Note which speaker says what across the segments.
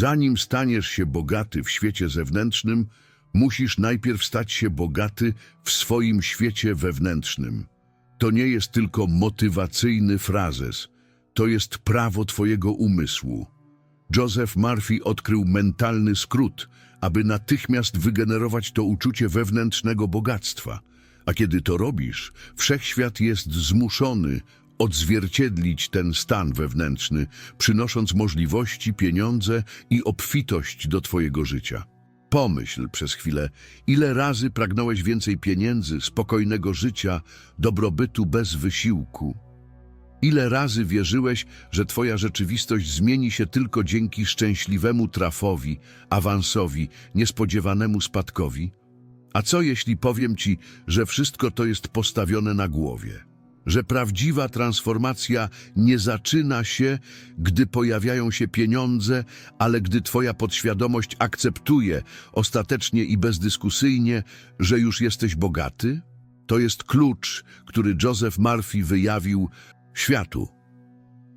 Speaker 1: zanim staniesz się bogaty w świecie zewnętrznym, musisz najpierw stać się bogaty w swoim świecie wewnętrznym. To nie jest tylko motywacyjny frazes, to jest prawo twojego umysłu. Joseph Murphy odkrył mentalny skrót, aby natychmiast wygenerować to uczucie wewnętrznego bogactwa. A kiedy to robisz, wszechświat jest zmuszony odzwierciedlić ten stan wewnętrzny, przynosząc możliwości, pieniądze i obfitość do twojego życia. Pomyśl przez chwilę, ile razy pragnąłeś więcej pieniędzy, spokojnego życia, dobrobytu bez wysiłku. Ile razy wierzyłeś, że twoja rzeczywistość zmieni się tylko dzięki szczęśliwemu trafowi, awansowi, niespodziewanemu spadkowi? A co jeśli powiem ci, że wszystko to jest postawione na głowie? Że prawdziwa transformacja nie zaczyna się, gdy pojawiają się pieniądze, ale gdy twoja podświadomość akceptuje ostatecznie i bezdyskusyjnie, że już jesteś bogaty? To jest klucz, który Joseph Murphy wyjawił światu.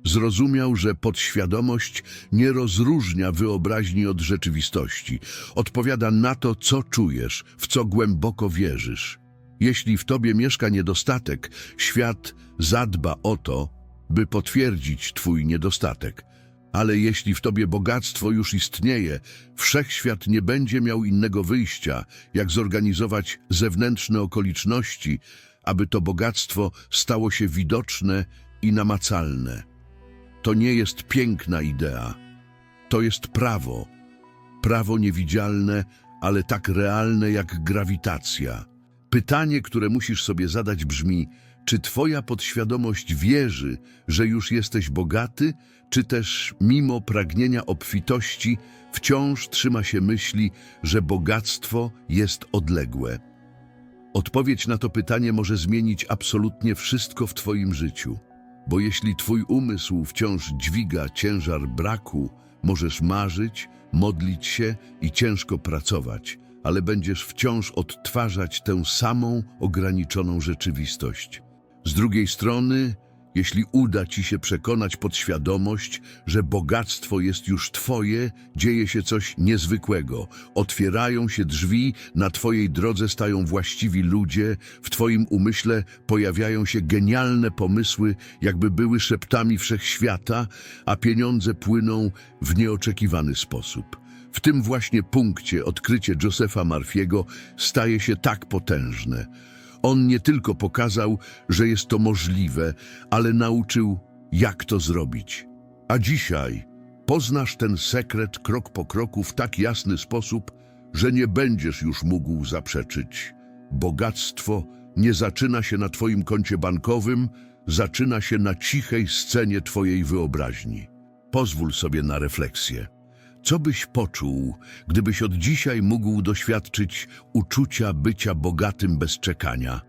Speaker 1: Zrozumiał, że podświadomość nie rozróżnia wyobraźni od rzeczywistości. Odpowiada na to, co czujesz, w co głęboko wierzysz. Jeśli w tobie mieszka niedostatek, świat zadba o to, by potwierdzić twój niedostatek. Ale jeśli w tobie bogactwo już istnieje, wszechświat nie będzie miał innego wyjścia, jak zorganizować zewnętrzne okoliczności, aby to bogactwo stało się widoczne i namacalne. To nie jest piękna idea, to jest prawo. Prawo niewidzialne, ale tak realne jak grawitacja. Pytanie, które musisz sobie zadać brzmi, czy twoja podświadomość wierzy, że już jesteś bogaty, czy też mimo pragnienia obfitości wciąż trzyma się myśli, że bogactwo jest odległe. Odpowiedź na to pytanie może zmienić absolutnie wszystko w Twoim życiu, bo jeśli Twój umysł wciąż dźwiga ciężar braku, możesz marzyć, modlić się i ciężko pracować, ale będziesz wciąż odtwarzać tę samą ograniczoną rzeczywistość. Z drugiej strony, jeśli uda Ci się przekonać podświadomość, że bogactwo jest już Twoje, dzieje się coś niezwykłego. Otwierają się drzwi, na Twojej drodze stają właściwi ludzie, w Twoim umyśle pojawiają się genialne pomysły, jakby były szeptami wszechświata, a pieniądze płyną w nieoczekiwany sposób. W tym właśnie punkcie odkrycie Josepha Marfiego staje się tak potężne. On nie tylko pokazał, że jest to możliwe, ale nauczył, jak to zrobić. A dzisiaj poznasz ten sekret krok po kroku w tak jasny sposób, że nie będziesz już mógł zaprzeczyć. Bogactwo nie zaczyna się na Twoim koncie bankowym, zaczyna się na cichej scenie Twojej wyobraźni. Pozwól sobie na refleksję. Co byś poczuł, gdybyś od dzisiaj mógł doświadczyć uczucia bycia bogatym bez czekania?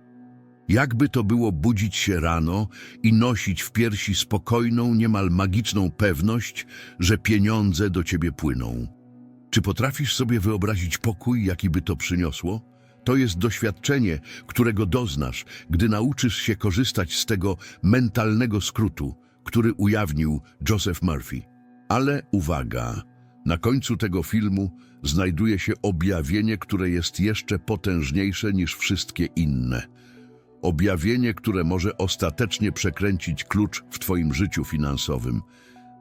Speaker 1: Jakby to było budzić się rano i nosić w piersi spokojną, niemal magiczną pewność, że pieniądze do ciebie płyną? Czy potrafisz sobie wyobrazić pokój, jaki by to przyniosło? To jest doświadczenie, którego doznasz, gdy nauczysz się korzystać z tego mentalnego skrótu, który ujawnił Joseph Murphy. Ale uwaga! Na końcu tego filmu znajduje się objawienie, które jest jeszcze potężniejsze niż wszystkie inne. Objawienie, które może ostatecznie przekręcić klucz w Twoim życiu finansowym.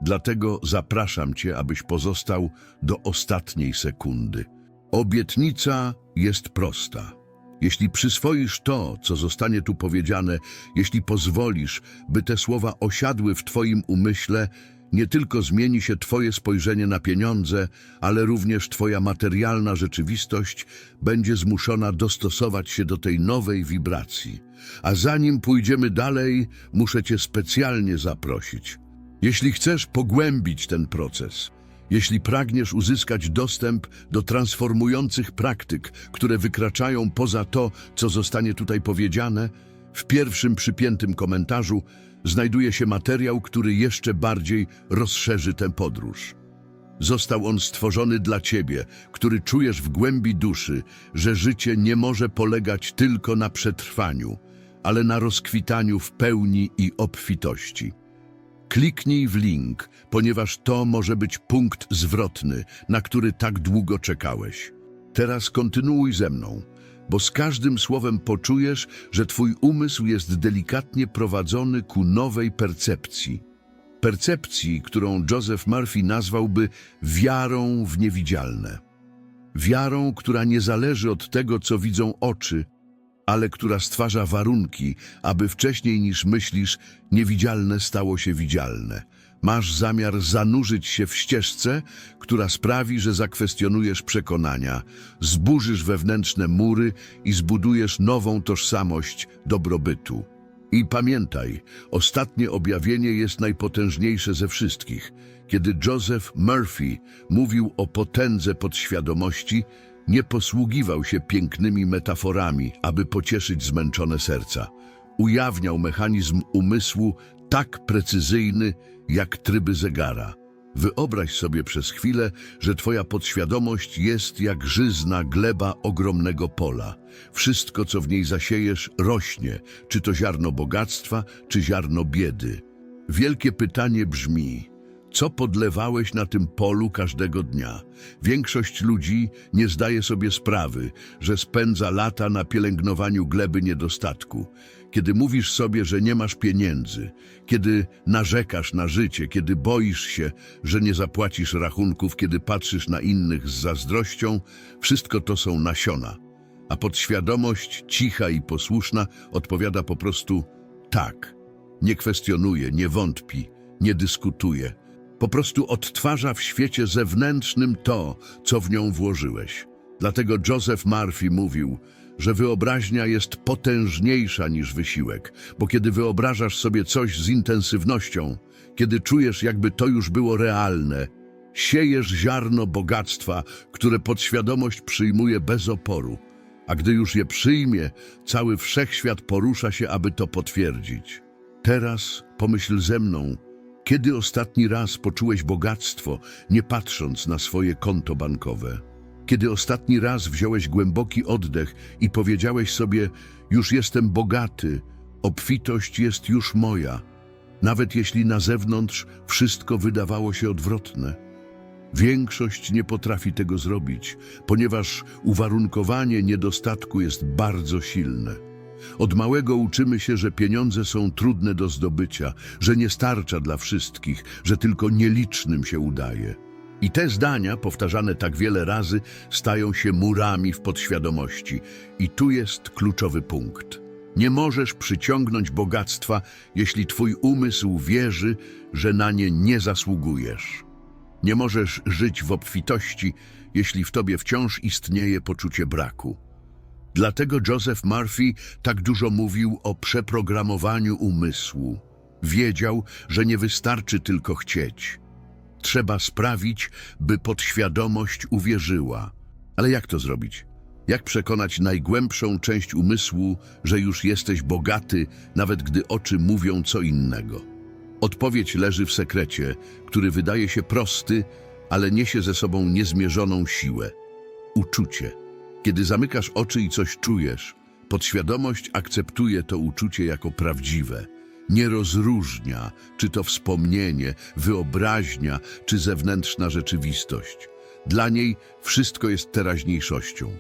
Speaker 1: Dlatego zapraszam Cię, abyś pozostał do ostatniej sekundy. Obietnica jest prosta. Jeśli przyswoisz to, co zostanie tu powiedziane, jeśli pozwolisz, by te słowa osiadły w Twoim umyśle, nie tylko zmieni się Twoje spojrzenie na pieniądze, ale również Twoja materialna rzeczywistość będzie zmuszona dostosować się do tej nowej wibracji. A zanim pójdziemy dalej, muszę Cię specjalnie zaprosić. Jeśli chcesz pogłębić ten proces, jeśli pragniesz uzyskać dostęp do transformujących praktyk, które wykraczają poza to, co zostanie tutaj powiedziane, w pierwszym przypiętym komentarzu znajduje się materiał, który jeszcze bardziej rozszerzy tę podróż. Został on stworzony dla Ciebie, który czujesz w głębi duszy, że życie nie może polegać tylko na przetrwaniu, ale na rozkwitaniu w pełni i obfitości. Kliknij w link, ponieważ to może być punkt zwrotny, na który tak długo czekałeś. Teraz kontynuuj ze mną, bo z każdym słowem poczujesz, że twój umysł jest delikatnie prowadzony ku nowej percepcji. Percepcji, którą Joseph Murphy nazwałby wiarą w niewidzialne. Wiarą, która nie zależy od tego, co widzą oczy, ale która stwarza warunki, aby wcześniej niż myślisz, niewidzialne stało się widzialne. Masz zamiar zanurzyć się w ścieżce, która sprawi, że zakwestionujesz przekonania, zburzysz wewnętrzne mury i zbudujesz nową tożsamość dobrobytu. I pamiętaj, ostatnie objawienie jest najpotężniejsze ze wszystkich. Kiedy Joseph Murphy mówił o potędze podświadomości, nie posługiwał się pięknymi metaforami, aby pocieszyć zmęczone serca. Ujawniał mechanizm umysłu tak precyzyjny, jak tryby zegara. Wyobraź sobie przez chwilę, że twoja podświadomość jest jak żyzna gleba ogromnego pola. Wszystko, co w niej zasiejesz, rośnie, czy to ziarno bogactwa, czy ziarno biedy. Wielkie pytanie brzmi, co podlewałeś na tym polu każdego dnia? Większość ludzi nie zdaje sobie sprawy, że spędza lata na pielęgnowaniu gleby niedostatku. Kiedy mówisz sobie, że nie masz pieniędzy, kiedy narzekasz na życie, kiedy boisz się, że nie zapłacisz rachunków, kiedy patrzysz na innych z zazdrością, wszystko to są nasiona. A podświadomość, cicha i posłuszna, odpowiada po prostu tak. Nie kwestionuje, nie wątpi, nie dyskutuje. Po prostu odtwarza w świecie zewnętrznym to, co w nią włożyłeś. Dlatego Joseph Murphy mówił, że wyobraźnia jest potężniejsza niż wysiłek, bo kiedy wyobrażasz sobie coś z intensywnością, kiedy czujesz, jakby to już było realne, siejesz ziarno bogactwa, które podświadomość przyjmuje bez oporu. A gdy już je przyjmie, cały wszechświat porusza się, aby to potwierdzić. Teraz pomyśl ze mną, kiedy ostatni raz poczułeś bogactwo, nie patrząc na swoje konto bankowe? Kiedy ostatni raz wziąłeś głęboki oddech i powiedziałeś sobie, już jestem bogaty, obfitość jest już moja, nawet jeśli na zewnątrz wszystko wydawało się odwrotne. Większość nie potrafi tego zrobić, ponieważ uwarunkowanie niedostatku jest bardzo silne. Od małego uczymy się, że pieniądze są trudne do zdobycia, że nie starcza dla wszystkich, że tylko nielicznym się udaje. I te zdania, powtarzane tak wiele razy, stają się murami w podświadomości. I tu jest kluczowy punkt. Nie możesz przyciągnąć bogactwa, jeśli twój umysł wierzy, że na nie nie zasługujesz. Nie możesz żyć w obfitości, jeśli w tobie wciąż istnieje poczucie braku. Dlatego Joseph Murphy tak dużo mówił o przeprogramowaniu umysłu. Wiedział, że nie wystarczy tylko chcieć. Trzeba sprawić, by podświadomość uwierzyła. Ale jak to zrobić? Jak przekonać najgłębszą część umysłu, że już jesteś bogaty, nawet gdy oczy mówią co innego? Odpowiedź leży w sekrecie, który wydaje się prosty, ale niesie ze sobą niezmierzoną siłę. Uczucie. Kiedy zamykasz oczy i coś czujesz, podświadomość akceptuje to uczucie jako prawdziwe. Nie rozróżnia, czy to wspomnienie, wyobraźnia, czy zewnętrzna rzeczywistość. Dla niej wszystko jest teraźniejszością.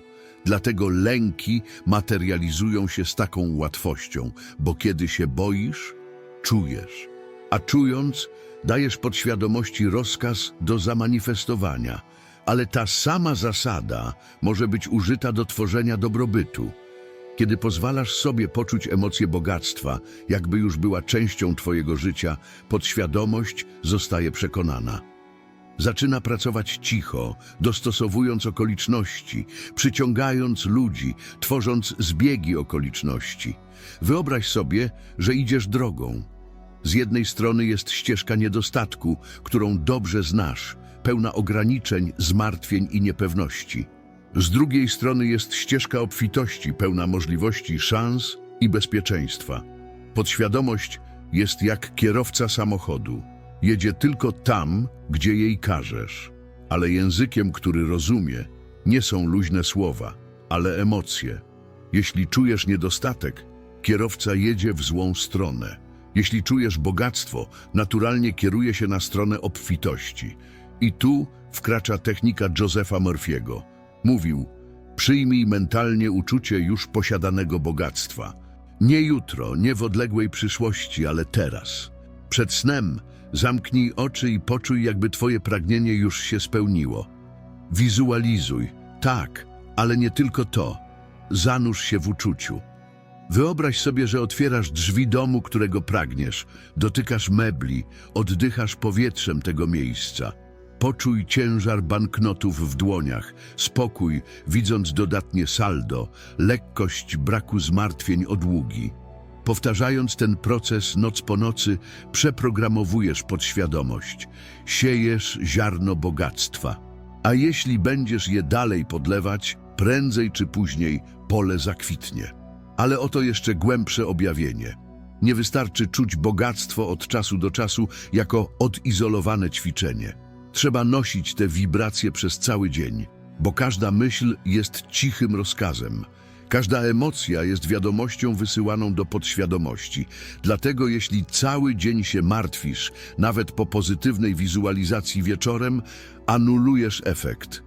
Speaker 1: Dlatego lęki materializują się z taką łatwością, bo kiedy się boisz, czujesz. A czując, dajesz podświadomości rozkaz do zamanifestowania – ale ta sama zasada może być użyta do tworzenia dobrobytu. Kiedy pozwalasz sobie poczuć emocje bogactwa, jakby już była częścią Twojego życia, podświadomość zostaje przekonana. Zaczyna pracować cicho, dostosowując okoliczności, przyciągając ludzi, tworząc zbiegi okoliczności. Wyobraź sobie, że idziesz drogą. Z jednej strony jest ścieżka niedostatku, którą dobrze znasz, pełna ograniczeń, zmartwień i niepewności. Z drugiej strony jest ścieżka obfitości, pełna możliwości, szans i bezpieczeństwa. Podświadomość jest jak kierowca samochodu. Jedzie tylko tam, gdzie jej każesz. Ale językiem, który rozumie, nie są luźne słowa, ale emocje. Jeśli czujesz niedostatek, kierowca jedzie w złą stronę. Jeśli czujesz bogactwo, naturalnie kieruje się na stronę obfitości. I tu wkracza technika Josepha Murphy'ego. Mówił, przyjmij mentalnie uczucie już posiadanego bogactwa. Nie jutro, nie w odległej przyszłości, ale teraz. Przed snem zamknij oczy i poczuj, jakby twoje pragnienie już się spełniło. Wizualizuj, tak, ale nie tylko to. Zanurz się w uczuciu. Wyobraź sobie, że otwierasz drzwi domu, którego pragniesz, dotykasz mebli, oddychasz powietrzem tego miejsca. Poczuj ciężar banknotów w dłoniach, spokój, widząc dodatnie saldo, lekkość braku zmartwień o długi. Powtarzając ten proces noc po nocy, przeprogramowujesz podświadomość, siejesz ziarno bogactwa. A jeśli będziesz je dalej podlewać, prędzej czy później pole zakwitnie. Ale oto jeszcze głębsze objawienie. Nie wystarczy czuć bogactwo od czasu do czasu jako odizolowane ćwiczenie. Trzeba nosić te wibracje przez cały dzień, bo każda myśl jest cichym rozkazem. Każda emocja jest wiadomością wysyłaną do podświadomości. Dlatego jeśli cały dzień się martwisz, nawet po pozytywnej wizualizacji wieczorem, anulujesz efekt.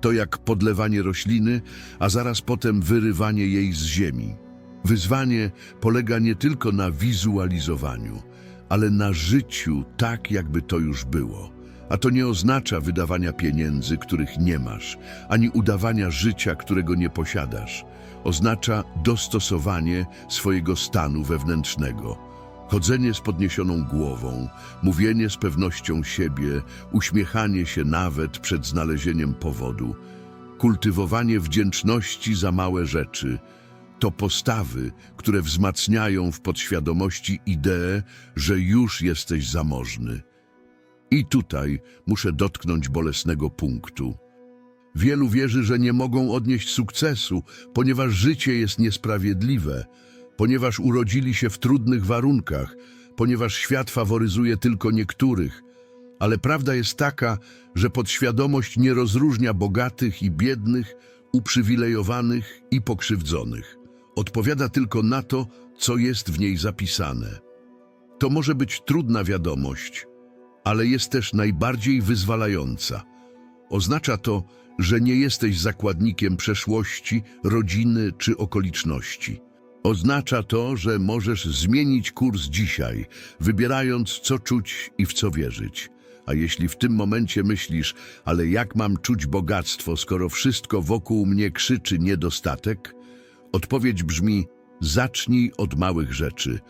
Speaker 1: To jak podlewanie rośliny, a zaraz potem wyrywanie jej z ziemi. Wyzwanie polega nie tylko na wizualizowaniu, ale na życiu tak, jakby to już było. A to nie oznacza wydawania pieniędzy, których nie masz, ani udawania życia, którego nie posiadasz. Oznacza dostosowanie swojego stanu wewnętrznego. Chodzenie z podniesioną głową, mówienie z pewnością siebie, uśmiechanie się nawet przed znalezieniem powodu, kultywowanie wdzięczności za małe rzeczy to postawy, które wzmacniają w podświadomości ideę, że już jesteś zamożny. I tutaj muszę dotknąć bolesnego punktu. Wielu wierzy, że nie mogą odnieść sukcesu, ponieważ życie jest niesprawiedliwe, ponieważ urodzili się w trudnych warunkach, ponieważ świat faworyzuje tylko niektórych. Ale prawda jest taka, że podświadomość nie rozróżnia bogatych i biednych, uprzywilejowanych i pokrzywdzonych. Odpowiada tylko na to, co jest w niej zapisane. To może być trudna wiadomość, ale jest też najbardziej wyzwalająca. Oznacza to, że nie jesteś zakładnikiem przeszłości, rodziny czy okoliczności. Oznacza to, że możesz zmienić kurs dzisiaj, wybierając co czuć i w co wierzyć. A jeśli w tym momencie myślisz, ale jak mam czuć bogactwo, skoro wszystko wokół mnie krzyczy niedostatek? Odpowiedź brzmi: zacznij od małych rzeczy.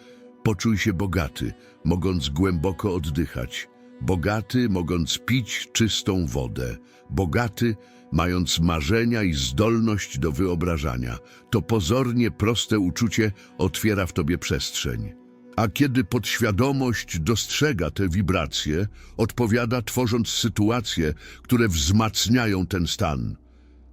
Speaker 1: Poczuj się bogaty, mogąc głęboko oddychać. Bogaty, mogąc pić czystą wodę. Bogaty, mając marzenia i zdolność do wyobrażania. To pozornie proste uczucie otwiera w tobie przestrzeń. A kiedy podświadomość dostrzega te wibracje, odpowiada tworząc sytuacje, które wzmacniają ten stan.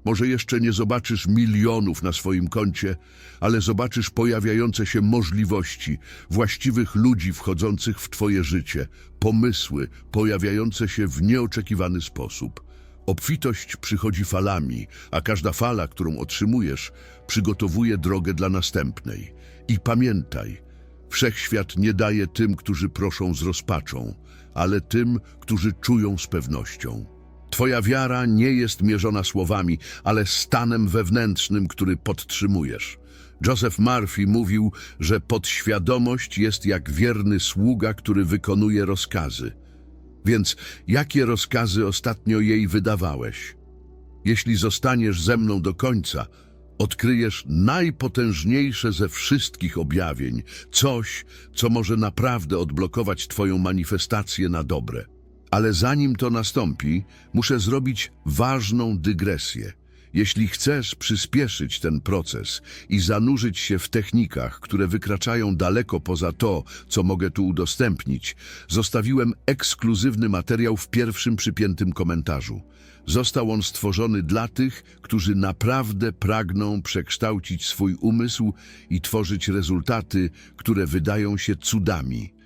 Speaker 1: Może jeszcze nie zobaczysz milionów na swoim koncie, ale zobaczysz pojawiające się możliwości, właściwych ludzi wchodzących w Twoje życie, pomysły pojawiające się w nieoczekiwany sposób. Obfitość przychodzi falami, a każda fala, którą otrzymujesz, przygotowuje drogę dla następnej. I pamiętaj, wszechświat nie daje tym, którzy proszą z rozpaczą, ale tym, którzy czują z pewnością. Twoja wiara nie jest mierzona słowami, ale stanem wewnętrznym, który podtrzymujesz. Joseph Murphy mówił, że podświadomość jest jak wierny sługa, który wykonuje rozkazy. Więc jakie rozkazy ostatnio jej wydawałeś? Jeśli zostaniesz ze mną do końca, odkryjesz najpotężniejsze ze wszystkich objawień, coś, co może naprawdę odblokować Twoją manifestację na dobre. Ale zanim to nastąpi, muszę zrobić ważną dygresję. Jeśli chcesz przyspieszyć ten proces i zanurzyć się w technikach, które wykraczają daleko poza to, co mogę tu udostępnić, zostawiłem ekskluzywny materiał w pierwszym przypiętym komentarzu. Został on stworzony dla tych, którzy naprawdę pragną przekształcić swój umysł i tworzyć rezultaty, które wydają się cudami.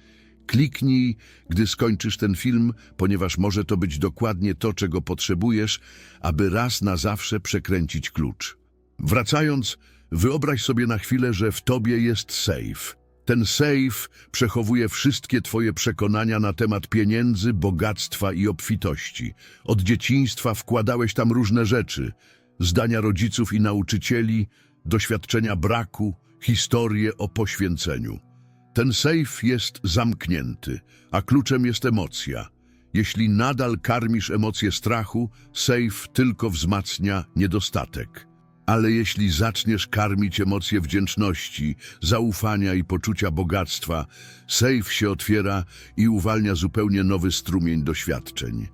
Speaker 1: Kliknij, gdy skończysz ten film, ponieważ może to być dokładnie to, czego potrzebujesz, aby raz na zawsze przekręcić klucz. Wracając, wyobraź sobie na chwilę, że w tobie jest safe. Ten sejf przechowuje wszystkie twoje przekonania na temat pieniędzy, bogactwa i obfitości. Od dzieciństwa wkładałeś tam różne rzeczy. Zdania rodziców i nauczycieli, doświadczenia braku, historie o poświęceniu. Ten sejf jest zamknięty, a kluczem jest emocja. Jeśli nadal karmisz emocje strachu, sejf tylko wzmacnia niedostatek. Ale jeśli zaczniesz karmić emocje wdzięczności, zaufania i poczucia bogactwa, sejf się otwiera i uwalnia zupełnie nowy strumień doświadczeń.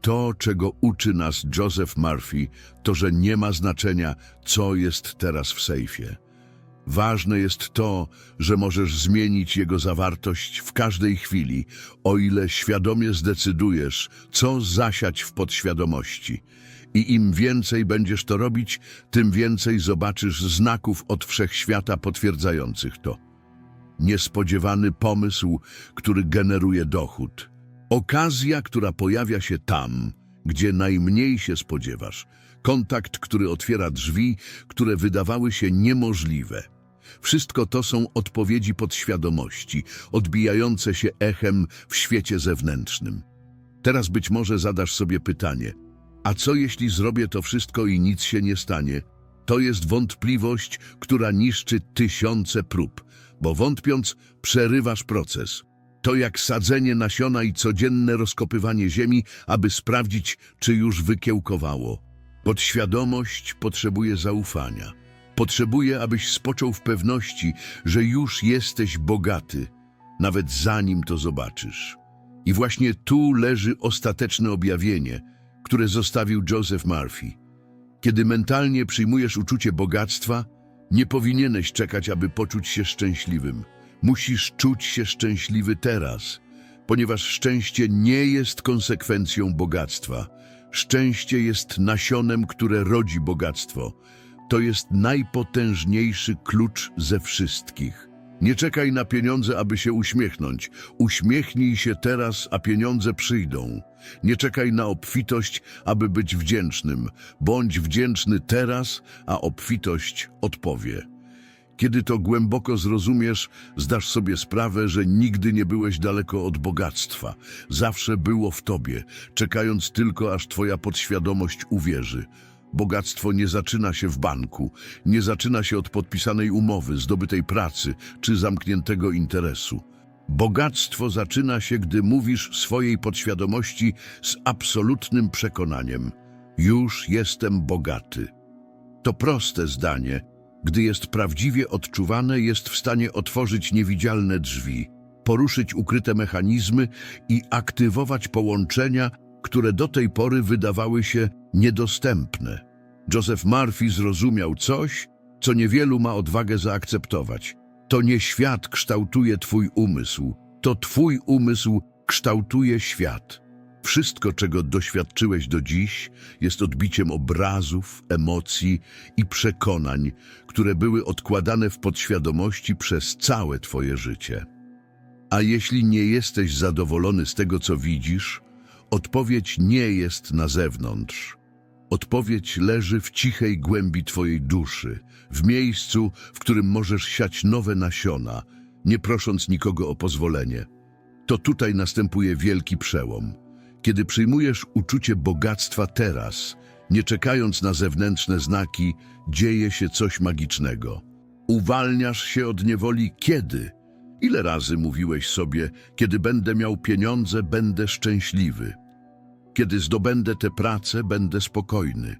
Speaker 1: To, czego uczy nas Joseph Murphy, to, że nie ma znaczenia, co jest teraz w sejfie. Ważne jest to, że możesz zmienić jego zawartość w każdej chwili, o ile świadomie zdecydujesz, co zasiać w podświadomości. I im więcej będziesz to robić, tym więcej zobaczysz znaków od wszechświata potwierdzających to. Niespodziewany pomysł, który generuje dochód. Okazja, która pojawia się tam, gdzie najmniej się spodziewasz. Kontakt, który otwiera drzwi, które wydawały się niemożliwe. Wszystko to są odpowiedzi podświadomości, odbijające się echem w świecie zewnętrznym. Teraz być może zadasz sobie pytanie, a co jeśli zrobię to wszystko i nic się nie stanie? To jest wątpliwość, która niszczy tysiące prób, bo wątpiąc przerywasz proces. To jak sadzenie nasiona i codzienne rozkopywanie ziemi, aby sprawdzić, czy już wykiełkowało. Podświadomość potrzebuje zaufania. Potrzebuje, abyś spoczął w pewności, że już jesteś bogaty, nawet zanim to zobaczysz. I właśnie tu leży ostateczne objawienie, które zostawił Joseph Murphy. Kiedy mentalnie przyjmujesz uczucie bogactwa, nie powinieneś czekać, aby poczuć się szczęśliwym. Musisz czuć się szczęśliwy teraz, ponieważ szczęście nie jest konsekwencją bogactwa. Szczęście jest nasionem, które rodzi bogactwo. To jest najpotężniejszy klucz ze wszystkich. Nie czekaj na pieniądze, aby się uśmiechnąć. Uśmiechnij się teraz, a pieniądze przyjdą. Nie czekaj na obfitość, aby być wdzięcznym. Bądź wdzięczny teraz, a obfitość odpowie. Kiedy to głęboko zrozumiesz, zdasz sobie sprawę, że nigdy nie byłeś daleko od bogactwa. Zawsze było w tobie, czekając tylko, aż twoja podświadomość uwierzy. Bogactwo nie zaczyna się w banku, nie zaczyna się od podpisanej umowy, zdobytej pracy czy zamkniętego interesu. Bogactwo zaczyna się, gdy mówisz swojej podświadomości z absolutnym przekonaniem: Już jestem bogaty. To proste zdanie, gdy jest prawdziwie odczuwane, jest w stanie otworzyć niewidzialne drzwi, poruszyć ukryte mechanizmy i aktywować połączenia, które do tej pory wydawały się niedostępne. Joseph Murphy zrozumiał coś, co niewielu ma odwagę zaakceptować. To nie świat kształtuje twój umysł, to twój umysł kształtuje świat. Wszystko, czego doświadczyłeś do dziś, jest odbiciem obrazów, emocji i przekonań, które były odkładane w podświadomości przez całe twoje życie. A jeśli nie jesteś zadowolony z tego, co widzisz, odpowiedź nie jest na zewnątrz. Odpowiedź leży w cichej głębi twojej duszy, w miejscu, w którym możesz siać nowe nasiona, nie prosząc nikogo o pozwolenie. To tutaj następuje wielki przełom. Kiedy przyjmujesz uczucie bogactwa teraz, nie czekając na zewnętrzne znaki, dzieje się coś magicznego. Uwalniasz się od niewoli kiedy? Ile razy mówiłeś sobie, kiedy będę miał pieniądze, będę szczęśliwy? Kiedy zdobędę tę pracę, będę spokojny.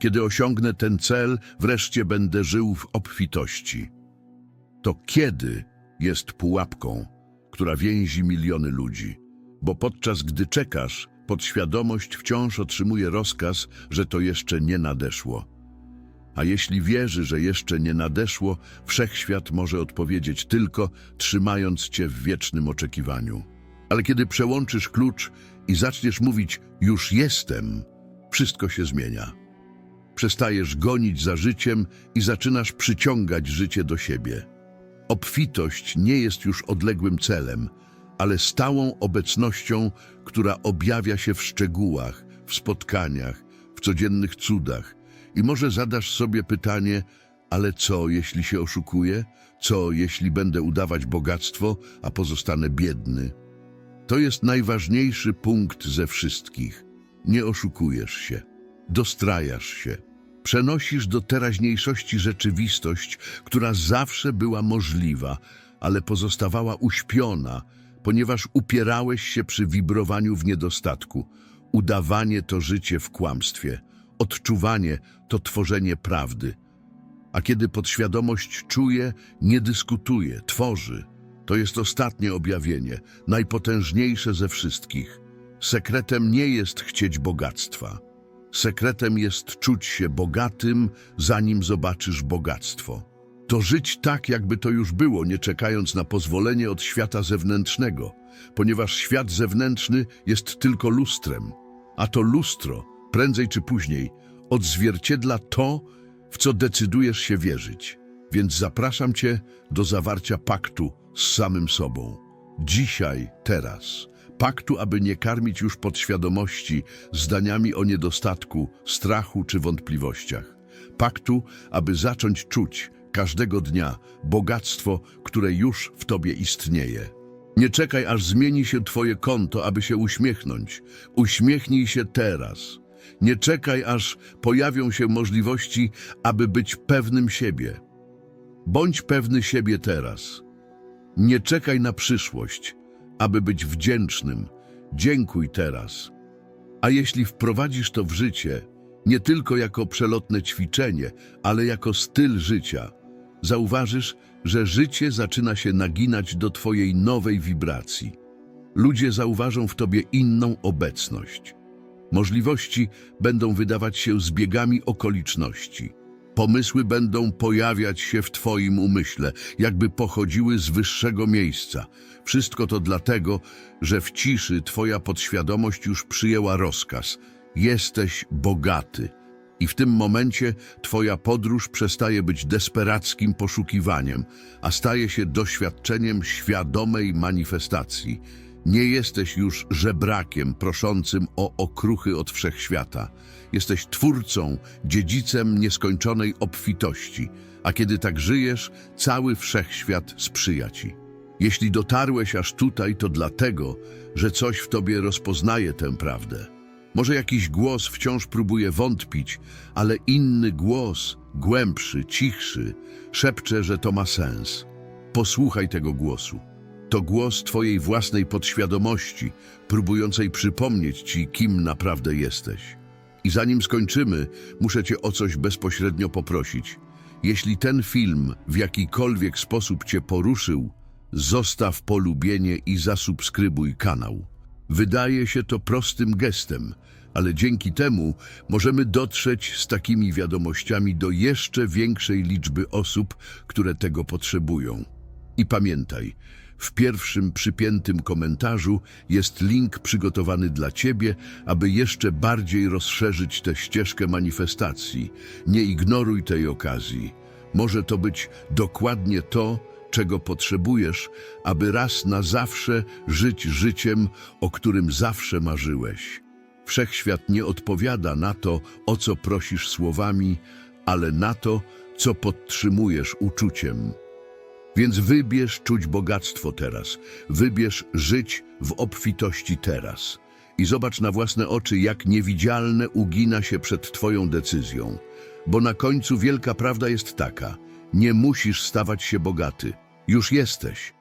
Speaker 1: Kiedy osiągnę ten cel, wreszcie będę żył w obfitości. To kiedy jest pułapką, która więzi miliony ludzi, bo podczas gdy czekasz, podświadomość wciąż otrzymuje rozkaz, że to jeszcze nie nadeszło. A jeśli wierzy, że jeszcze nie nadeszło, wszechświat może odpowiedzieć tylko trzymając cię w wiecznym oczekiwaniu. Ale kiedy przełączysz klucz i zaczniesz mówić już jestem, wszystko się zmienia. Przestajesz gonić za życiem i zaczynasz przyciągać życie do siebie. Obfitość nie jest już odległym celem, ale stałą obecnością, która objawia się w szczegółach, w spotkaniach, w codziennych cudach. I może zadasz sobie pytanie, Ale co, jeśli się oszukuję? Co, jeśli będę udawać bogactwo, a pozostanę biedny? To jest najważniejszy punkt ze wszystkich. Nie oszukujesz się, dostrajasz się. Przenosisz do teraźniejszości rzeczywistość, która zawsze była możliwa, ale pozostawała uśpiona, ponieważ upierałeś się przy wibrowaniu w niedostatku. Udawanie to życie w kłamstwie, odczuwanie to tworzenie prawdy. A kiedy podświadomość czuje, nie dyskutuje, tworzy. To jest ostatnie objawienie, najpotężniejsze ze wszystkich. Sekretem nie jest chcieć bogactwa. Sekretem jest czuć się bogatym, zanim zobaczysz bogactwo. To żyć tak, jakby to już było, nie czekając na pozwolenie od świata zewnętrznego, ponieważ świat zewnętrzny jest tylko lustrem, a to lustro, prędzej czy później, odzwierciedla to, w co decydujesz się wierzyć. Więc zapraszam Cię do zawarcia paktu z samym sobą. Dzisiaj, teraz. Paktu, aby nie karmić już podświadomości zdaniami o niedostatku, strachu czy wątpliwościach. Paktu, aby zacząć czuć każdego dnia bogactwo, które już w Tobie istnieje. Nie czekaj, aż zmieni się Twoje konto, aby się uśmiechnąć. Uśmiechnij się teraz. Nie czekaj, aż pojawią się możliwości, aby być pewnym siebie. Bądź pewny siebie teraz. Nie czekaj na przyszłość, aby być wdzięcznym. Dziękuj teraz. A jeśli wprowadzisz to w życie, nie tylko jako przelotne ćwiczenie, ale jako styl życia, zauważysz, że życie zaczyna się naginać do Twojej nowej wibracji. Ludzie zauważą w Tobie inną obecność. Możliwości będą wydawać się zbiegami okoliczności. Pomysły będą pojawiać się w Twoim umyśle, jakby pochodziły z wyższego miejsca. Wszystko to dlatego, że w ciszy Twoja podświadomość już przyjęła rozkaz. Jesteś bogaty. I w tym momencie Twoja podróż przestaje być desperackim poszukiwaniem, a staje się doświadczeniem świadomej manifestacji. Nie jesteś już żebrakiem proszącym o okruchy od wszechświata. Jesteś twórcą, dziedzicem nieskończonej obfitości, a kiedy tak żyjesz, cały wszechświat sprzyja ci. Jeśli dotarłeś aż tutaj, to dlatego, że coś w tobie rozpoznaje tę prawdę. Może jakiś głos wciąż próbuje wątpić, ale inny głos, głębszy, cichszy, szepcze, że to ma sens. Posłuchaj tego głosu. To głos Twojej własnej podświadomości, próbującej przypomnieć Ci, kim naprawdę jesteś. I zanim skończymy, muszę Cię o coś bezpośrednio poprosić. Jeśli ten film w jakikolwiek sposób Cię poruszył, zostaw polubienie i zasubskrybuj kanał. Wydaje się to prostym gestem, ale dzięki temu możemy dotrzeć z takimi wiadomościami do jeszcze większej liczby osób, które tego potrzebują. I pamiętaj, w pierwszym przypiętym komentarzu jest link przygotowany dla Ciebie, aby jeszcze bardziej rozszerzyć tę ścieżkę manifestacji. Nie ignoruj tej okazji. Może to być dokładnie to, czego potrzebujesz, aby raz na zawsze żyć życiem, o którym zawsze marzyłeś. Wszechświat nie odpowiada na to, o co prosisz słowami, ale na to, co podtrzymujesz uczuciem. Więc wybierz czuć bogactwo teraz, wybierz żyć w obfitości teraz. I zobacz na własne oczy, jak niewidzialne ugina się przed Twoją decyzją. Bo na końcu wielka prawda jest taka: nie musisz stawać się bogaty. Już jesteś.